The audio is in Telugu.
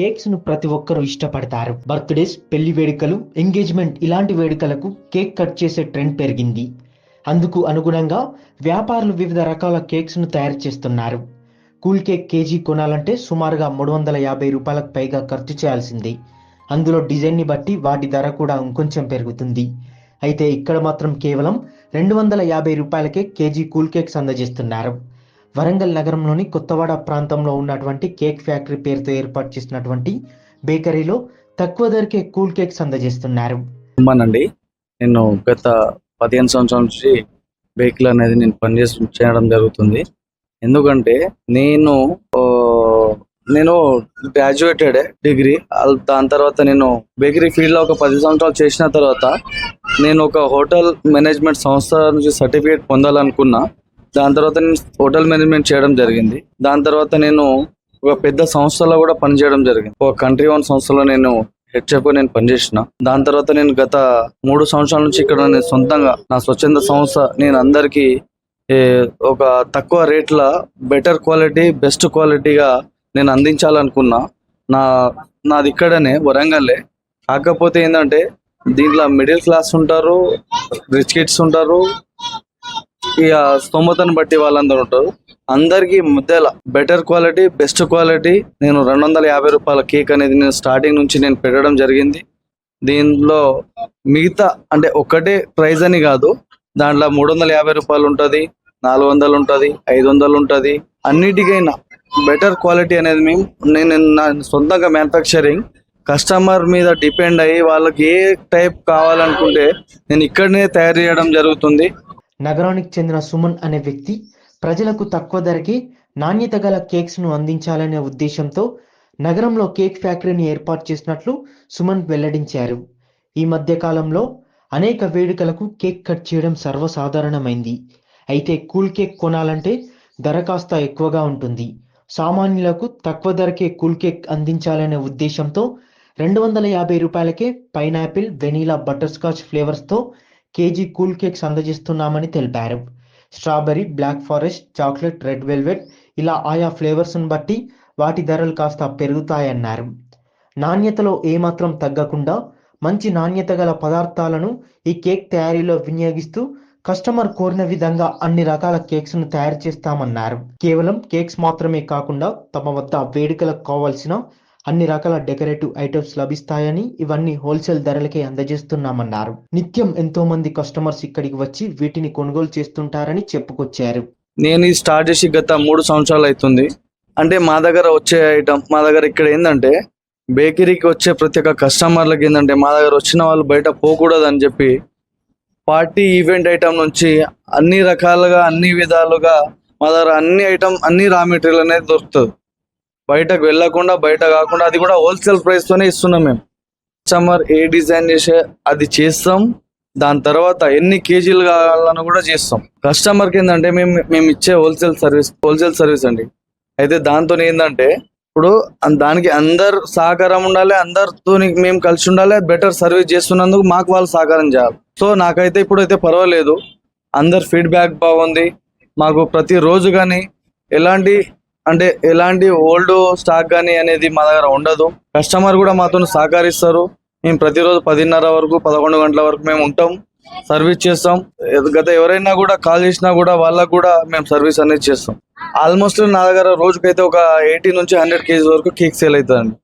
కేక్స్ను ప్రతి ఒక్కరూ ఇష్టపడతారు. బర్త్డేస్ పెళ్ళి వేడుకలు ఎంగేజ్మెంట్ ఇలాంటి వేడుకలకు కేక్ కట్ చేసే ట్రెండ్ పెరిగింది. అందుకు అనుగుణంగా వ్యాపారులు వివిధ రకాల కేక్స్ను తయారు చేస్తున్నారు. కూల్ కేక్ కేజీ కొనాలంటే సుమారుగా మూడు వందల యాభై రూపాయలకు పైగా ఖర్చు చేయాల్సిందే. అందులో డిజైన్ని బట్టి వాటి ధర కూడా ఇంకొంచెం పెరుగుతుంది. అయితే ఇక్కడ మాత్రం కేవలం రెండు వందల యాభై రూపాయలకే కేజీ కూల్ కేక్స్ అందజేస్తున్నారు. వరంగల్ నగరంలోని కొత్తవాడ ప్రాంతంలో ఉన్నటువంటి కేక్ ఫ్యాక్టరీ పేరుతో ఏర్పాటు చేసినటువంటి బేకరీలో తక్కువ ధరకే కూల్ కేక్స్ అందజేస్తున్నారు. అమ్మానండి నేను గత పదిహేను సంవత్సరాల నుంచి బేకరీ అనేది నేను పనిచేసి చేయడం జరుగుతుంది. ఎందుకంటే నేను ఆ, నేను గ్రాడ్యుయేటెడ్ డిగ్రీ. దాని తర్వాత నేను బేకరీ ఫీల్డ్లో ఒక పది సంవత్సరాలు చేసిన తర్వాత నేను ఒక హోటల్ మేనేజ్మెంట్ సంస్థ నుంచి సర్టిఫికేట్ పొందాలనుకున్నా. దాని తర్వాత నేను హోటల్ మేనేజ్మెంట్ చేయడం జరిగింది. దాని తర్వాత నేను ఒక పెద్ద సంస్థలో కూడా పనిచేయడం జరిగింది. ఒక కంట్రీ వన్ సంస్థలో నేను హెచ్ఎఫ్గా నేను పనిచేసిన. దాని తర్వాత నేను గత మూడు సంవత్సరాల నుంచి ఇక్కడ నేను సొంతంగా నా స్వచ్ఛంద సంస్థ నేను అందరికీ ఒక తక్కువ రేట్ల బెటర్ క్వాలిటీ బెస్ట్ క్వాలిటీగా నేను అందించాలనుకున్నా. నా నాది ఇక్కడనే వరంగల్లే. కాకపోతే ఏంటంటే దీంట్లో మిడిల్ క్లాస్ ఉంటారు రిచ్ కిడ్స్ ఉంటారు ఇక స్తోమతను బట్టి వాళ్ళందరూ ఉంటారు. అందరికి మధ్యలో బెటర్ క్వాలిటీ బెస్ట్ క్వాలిటీ నేను రెండు వందల యాభై రూపాయల కేక్ అనేది నేను స్టార్టింగ్ నుంచి నేను పెట్టడం జరిగింది. దీనిలో మిగతా అంటే ఒకటే ప్రైజ్ అని కాదు దాంట్లో మూడు వందల యాభై రూపాయలు ఉంటుంది నాలుగు వందలు ఉంటుంది ఐదు వందలు ఉంటుంది. అన్నిటికైనా బెటర్ క్వాలిటీ అనేది మేము నేను నా సొంతంగా మ్యానుఫ్యాక్చరింగ్ కస్టమర్ మీద డిపెండ్ అయ్యి వాళ్ళకి ఏ టైప్ కావాలనుకుంటే నేను ఇక్కడనే తయారు చేయడం జరుగుతుంది. నగరానికి చెందిన సుమన్ అనే వ్యక్తి ప్రజలకు తక్కువ ధరకి నాణ్యత గల కేక్స్ను అందించాలనే ఉద్దేశంతో నగరంలో కేక్ ఫ్యాక్టరీని ఏర్పాటు చేసినట్లు సుమన్ వెల్లడించారు. ఈ మధ్య కాలంలో అనేక వేడుకలకు కేక్ కట్ చేయడం సర్వసాధారణమైంది. అయితే కూల్ కేక్ కొనాలంటే ధర కాస్త ఎక్కువగా ఉంటుంది. సామాన్యులకు తక్కువ ధరకే కూల్ కేక్ అందించాలనే ఉద్దేశంతో రెండు వందల యాభై రూపాయలకే పైనాపిల్ వెనీలా బటర్ స్కాచ్ ఫ్లేవర్స్తో కేజీ కూల్ కేక్స్ అందజేస్తున్నామని తెలిపారు. Strawberry black forest chocolate red velvet ఇలా ఆయా ఫ్లేవర్స్ను బట్టి వాటి ధరలు కాస్త పెరుగుతాయన్నారు. నాణ్యతలో ఏమాత్రం తగ్గకుండా మంచి నాణ్యత గల పదార్థాలను ఈ కేక్ తయారీలో వినియోగిస్తూ కస్టమర్ కోరిన విధంగా అన్ని రకాల కేక్స్ను తయారు చేస్తామన్నారు. కేవలం కేక్స్ మాత్రమే కాకుండా తమ వద్ద వేడుకలకు కావాల్సిన అన్ని రకాల డెకరేటివ్ ఐటమ్స్ లభిస్తాయని ఇవన్నీ హోల్సేల్ ధరలకే అందజేస్తున్నామన్నారు. నిత్యం ఎంతో మంది కస్టమర్స్ ఇక్కడికి వచ్చి వీటిని కొనుగోలు చేస్తుంటారని చెప్పుకొచ్చారు. నేను ఇది స్టార్ట్ చేసి గత మూడు సంవత్సరాలు అవుతుంది. అంటే మా దగ్గర వచ్చే ఐటమ్ మా దగ్గర ఇక్కడ ఏంటంటే బేకరీకి వచ్చే ప్రతి ఒక్క కస్టమర్లకి ఏంటంటే మా దగ్గర వచ్చిన వాళ్ళు బయట పోకూడదు అని చెప్పి పార్టీ ఈవెంట్ ఐటమ్ నుంచి అన్ని రకాలుగా అన్ని విధాలుగా మా దగ్గర అన్ని ఐటమ్ అన్ని రా మెటీరియల్ అనేది దొరుకుతుంది. బయటకు వెళ్ళకుండా బయట కాకుండా అది కూడా హోల్సేల్ ప్రైస్ తోనే ఇస్తున్నాం మేము. కస్టమర్ ఏ డిజైన్ చేసే అది చేస్తాం. దాని తర్వాత ఎన్ని కేజీలు కావాలన్నా కూడా చేస్తాం. కస్టమర్కి ఏంటంటే మేము మేము ఇచ్చే హోల్సేల్ సర్వీస్ హోల్సేల్ సర్వీస్ అండి. అయితే దాంతో ఏంటంటే ఇప్పుడు దానికి అందరు సహకారం ఉండాలి అందరితో మేము కలిసి ఉండాలి బెటర్ సర్వీస్ చేస్తున్నందుకు మాకు వాళ్ళు సహకారం చేయాలి. సో నాకైతే ఇప్పుడు అయితే పర్వాలేదు. అందరు ఫీడ్బ్యాక్ బాగుంది. మాకు ప్రతిరోజు కానీ ఎలాంటి అంటే ఎలాంటి ఓల్డ్ స్టాక్ కానీ అనేది మా దగ్గర ఉండదు. కస్టమర్ కూడా మాతో సహకరిస్తారు. మేము ప్రతిరోజు పదిన్నర వరకు పదకొండు గంటల వరకు మేము ఉంటాం. సర్వీస్ చేస్తాం. గత ఎవరైనా కూడా కాల్ చేసినా కూడా వాళ్ళకు కూడా మేము సర్వీస్ అనేది చేస్తాం. ఆల్మోస్ట్ నా దగ్గర రోజుకైతే ఒక ఎయిటీ నుంచి హండ్రెడ్ కేజీ వరకు కేక్ సేల్ అవుతుందండి.